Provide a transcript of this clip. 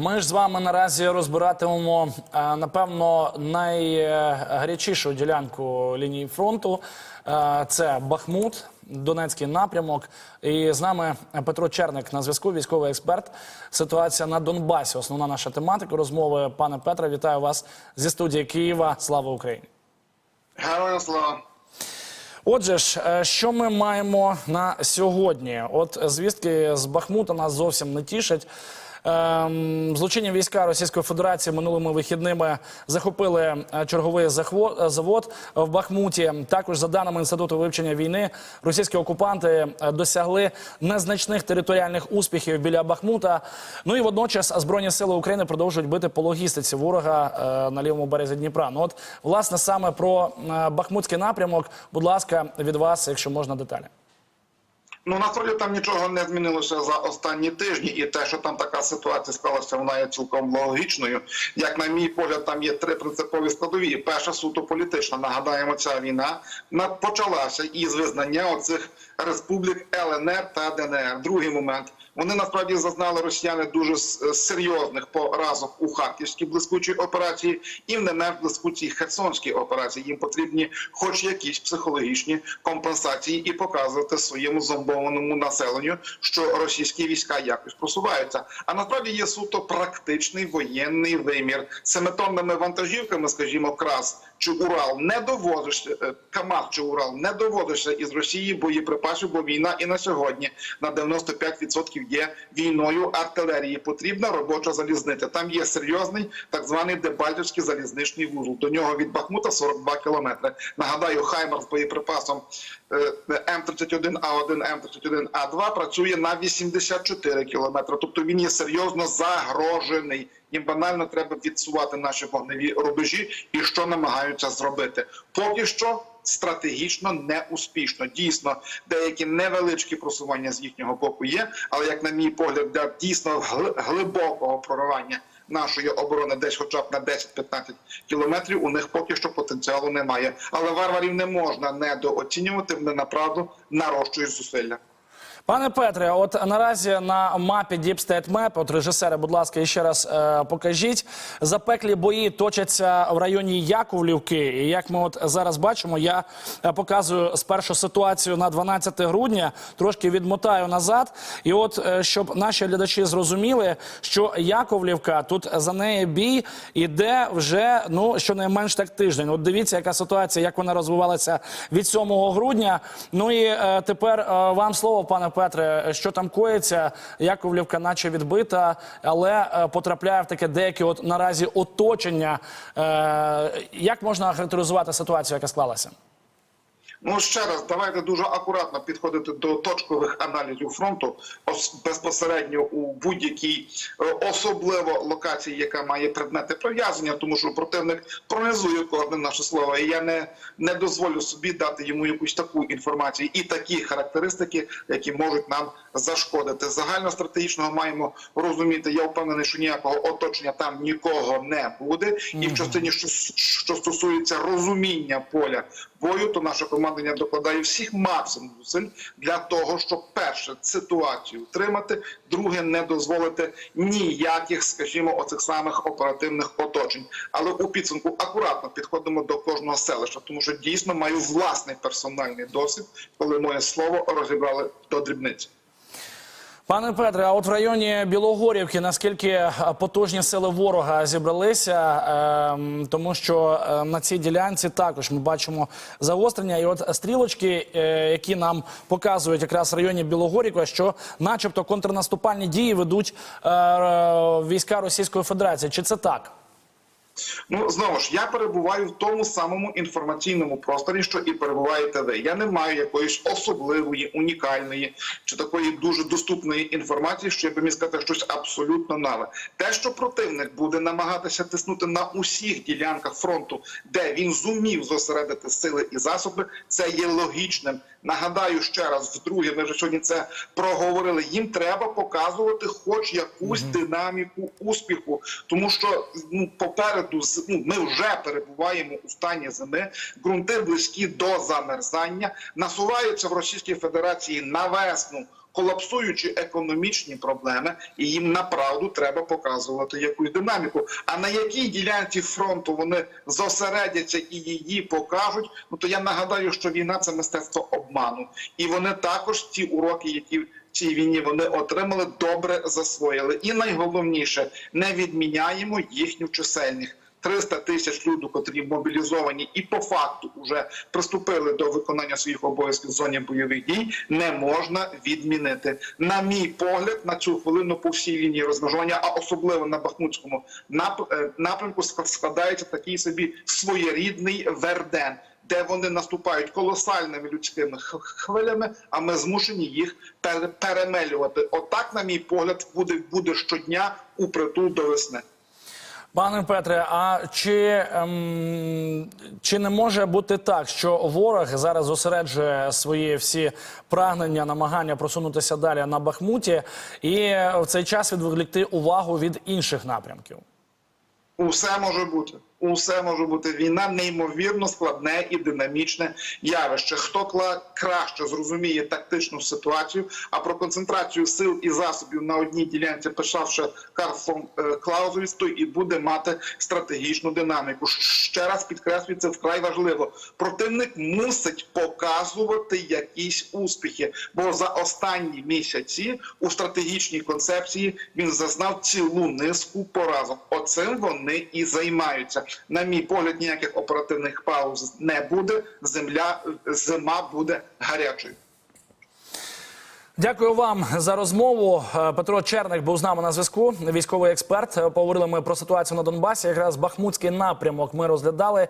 Ми ж з вами наразі розбиратимемо е, напевно найгарячішу ділянку лінії фронту. Е, Це Бахмут, Донецький напрямок. І з нами Петро Черник на зв'язку, військовий експерт. Ситуація на Донбасі. Основна наша тематика розмови. Пане Петре, вітаю вас зі студії Києва. Слава Україні! Героям слава. Отже ж, е, що ми маємо на сьогодні? От звістки з Бахмута нас зовсім не тішать. Ем, Злочинні війська Російської Федерації минулими вихідними захопили е, черговий е, завод в Бахмуті. Також, за даними інституту вивчення війни, російські окупанти е, досягли незначних територіальних успіхів біля Бахмута. Ну і водночас збройні сили України продовжують бити по логістиці ворога на лівому березі Дніпра. Ну от власне саме про Бахмутський напрямок, будь ласка, від вас, якщо можна деталі. Ну насправді там нічого не змінилося за останні тижні, і те, що там така ситуація склалася, вона є цілком логічною. Як на мій погляд, там є три принципові складові. Перша суто політична. Нагадаємо, ця війна на- почалася із визнання оцих республік ЛНР та ДНР. Другий момент. Вони насправді зазнали росіяни дуже серйозних поразок у Харківській блискучій операції і в не менш блискучій Херсонській операції. Їм потрібні, хоч якісь психологічні компенсації, і показувати своєму зомбованому населенню, що російські війська якось просуваються. А насправді є суто практичний воєнний вимір семитонними вантажівками, скажімо, крас чи Урал не доводишся е, КАМАЗ чи Урал не доводишся із Росії боєприпасів, бо війна і на сьогодні на 95% є війною артилерії. Потрібна робоча залізниця. Там є серйозний так званий Дебальтівський залізничний вузол. До нього від Бахмута 42 кілометри. Нагадаю, Хаймер з боєприпасом е, М31А1, М31А2 працює на 84 кілометри. Тобто він є серйозно загрожений. Їм банально треба відсувати наші вогневі рубежі, і що намагаються зробити. Поки що стратегічно неуспішно. Дійсно, деякі невеличкі просування з їхнього боку є, але як на мій погляд, для дійсно глибокого проривання нашої оборони, десь хоча б на 10-15 кілометрів, у них поки що потенціалу немає. Але варварів не можна недооцінювати. Вони направду нарощують зусилля. Пане Петре, от наразі на мапі Deep State Map, от режисери, будь ласка, ще раз е, покажіть. Запеклі бої точаться в районі Яковлівки. І як ми от зараз бачимо, я е, показую спершу ситуацію на 12 грудня, трошки відмотаю назад. І от е, щоб наші глядачі зрозуміли, що Яковлівка тут за неї бій іде вже ну щонайменш так тиждень. От дивіться, яка ситуація, як вона розвивалася від 7 грудня. Ну і е, тепер е, вам слово, пане Петре, що там коїться. Яковлівка, наче відбита, але е, потрапляє в таке деяке от наразі оточення. Е, як можна характеризувати ситуацію, яка склалася? Ну ще раз, давайте дуже акуратно підходити до точкових аналізів фронту, ос- безпосередньо у будь-якій е, особливо локації, яка має предмети прив'язання, тому що противник пронизує кожне наше слово. І я не, не дозволю собі дати йому якусь таку інформацію і такі характеристики, які можуть нам зашкодити. Загально стратегічного маємо розуміти. Я впевнений, що ніякого оточення там нікого не буде. І в частині, що, що стосується розуміння поля бою, то наше командування докладає всіх максимум зусиль для того, щоб перше ситуацію втримати, друге не дозволити ніяких, скажімо, оцих самих оперативних оточень. Але у підсумку акуратно підходимо до кожного селища, тому що дійсно маю власний персональний досвід, коли моє слово розібрали до дрібниці. Пане Петре, а от в районі Білогорівки наскільки е, потужні сили ворога зібралися, Ем, тому що е, на цій ділянці також ми бачимо загострення. І от стрілочки, е, які нам показують якраз в районі Білогорівка, що, начебто, контрнаступальні дії ведуть е, війська Російської Федерації. Чи це так? Ну знову ж я перебуваю в тому самому інформаційному просторі, що і перебуваєте ви. Я не маю якоїсь особливої, унікальної чи такої дуже доступної інформації, що я би міг сказати щось абсолютно нове. Те, що противник буде намагатися тиснути на усіх ділянках фронту, де він зумів зосередити сили і засоби, це є логічним. Нагадаю ще раз, вдруге, ми вже сьогодні це проговорили. Їм треба показувати, хоч якусь динаміку успіху, тому що ну попереду з- ну, ми вже перебуваємо у стані зими. ґрунти близькі до замерзання, насуваються в Російській Федерації на весну колапсуючі економічні проблеми, і їм направду треба показувати якусь динаміку. А на якій ділянці фронту вони зосередяться і її покажуть, ну то я нагадаю, що війна це мистецтво обману, і вони також ці уроки, які цій війні вони отримали, добре засвоїли. І найголовніше не відміняємо їхню чисельність. 300 тисяч людей, котрі мобілізовані і по факту вже приступили до виконання своїх обов'язків в зоні бойових дій, не можна відмінити. На мій погляд, на цю хвилину по всій лінії розмежування, а особливо на Бахмутському е, напрямку ск- складається такий собі своєрідний верден. Де вони наступають колосальними людськими хвилями, а ми змушені їх перемелювати. Отак, на мій погляд, буде, буде щодня у притул до весни. Пане Петре, а чи, ем, чи не може бути так, що ворог зараз зосереджує свої всі прагнення, намагання просунутися далі на Бахмуті, і в цей час відволікти увагу від інших напрямків? Усе може бути. Усе може бути. Війна неймовірно складне і динамічне явище. Хто краще зрозуміє тактичну ситуацію, а про концентрацію сил і засобів на одній ділянці писавши Карл фон е, Клаузевіц, той і буде мати стратегічну динаміку. Ще раз підкреслюю, це вкрай важливо. Противник мусить показувати якісь успіхи, бо за останні місяці у стратегічній концепції він зазнав цілу низку поразок. Оцим вони і займаються. На мій погляд, ніяких оперативних пауз не буде. Земля зима буде гарячою. Дякую вам за розмову. Е, Петро Черник був з нами на зв'язку. Військовий експерт. Поговорили ми про ситуацію на Донбасі. Якраз Бахмутський напрямок ми розглядали.